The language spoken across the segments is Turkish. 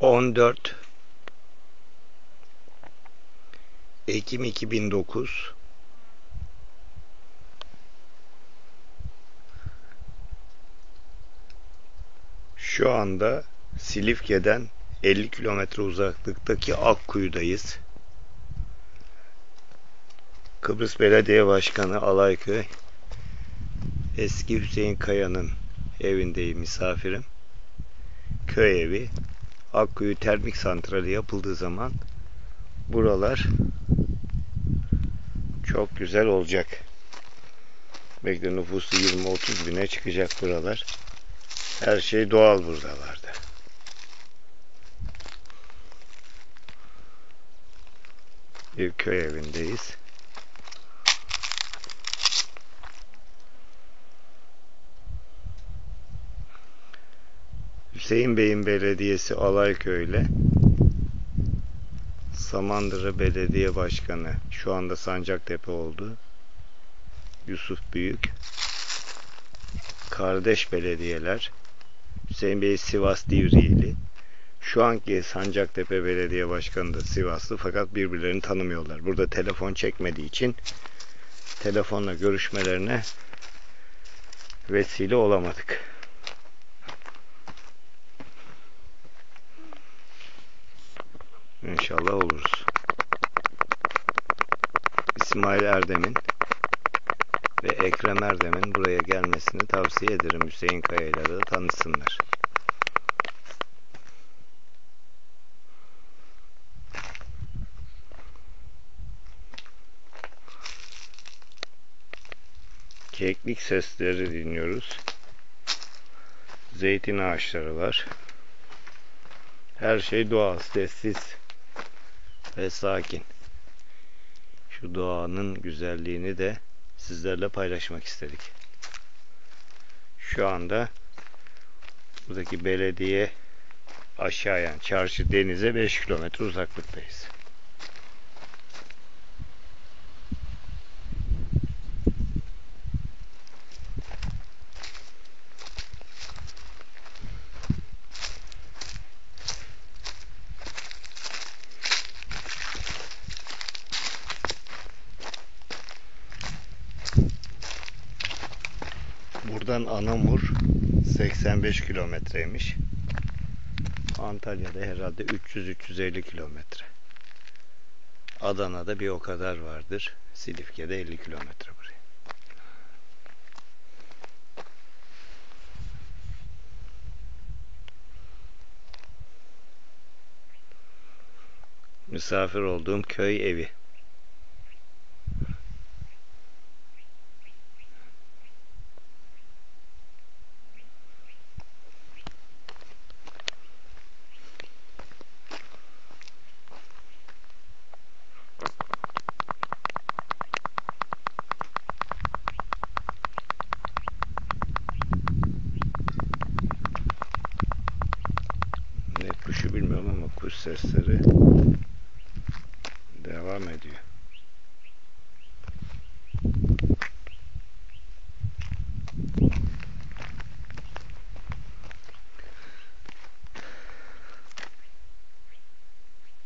14 Ekim 2009 Şu anda Silifke'den 50 kilometre uzaklıktaki Akkuyu'dayız. Kıbrıs Belediye Başkanı Alayköy eski Hüseyin Kaya'nın evindeyim misafirim. Köy evi Akkuyu Termik Santrali yapıldığı zaman buralar çok güzel olacak. Bekle nüfusu 20-30 bine çıkacak buralar. Her şey doğal buradalarda. Bir köy evindeyiz. Hüseyin Bey'in belediyesi Alayköy ile Samandıra Belediye Başkanı şu anda Sancaktepe oldu. Yusuf Büyük kardeş belediyeler Hüseyin Bey Sivas Divriğili şu anki Sancaktepe Belediye Başkanı da Sivaslı fakat birbirlerini tanımıyorlar. Burada telefon çekmediği için telefonla görüşmelerine vesile olamadık. İnşallah oluruz. İsmail Erdem'in ve Ekrem Erdem'in buraya gelmesini tavsiye ederim. Hüseyin Kaya ile de tanışsınlar. Keklik sesleri dinliyoruz. Zeytin ağaçları var. Her şey doğal, sessiz ve sakin. Şu doğanın güzelliğini de sizlerle paylaşmak istedik. Şu anda buradaki belediye aşağıya çarşı denize 5 kilometre uzaklıktayız. Buradan Anamur 85 kilometreymiş. Antalya'da herhalde 300-350 kilometre. Adana'da bir o kadar vardır. Silifke'de 50 kilometre buraya. Misafir olduğum köy evi. Sesleri devam ediyor.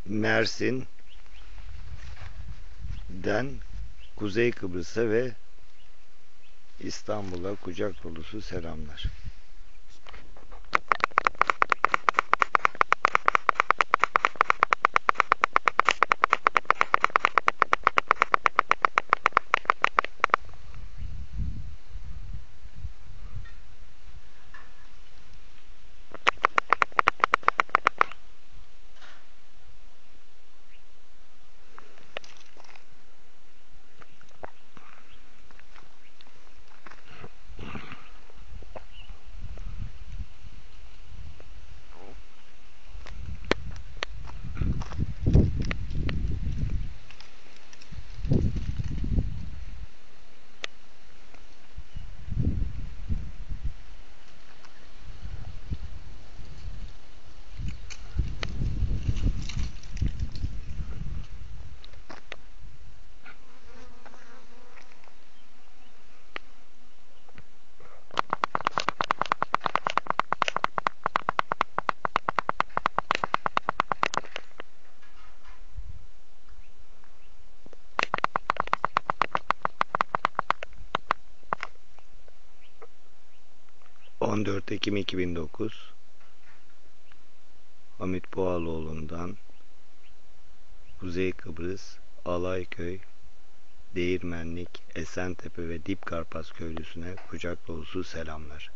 Mersin'den Kuzey Kıbrıs'a ve İstanbul'a kucak dolusu selamlar. 14 Ekim 2009 Hamit Boğaloğlu'ndan Kuzey Kıbrıs, Alayköy, Değirmenlik, Esentepe ve Dipkarpas köylüsüne kucak dolusu selamlar.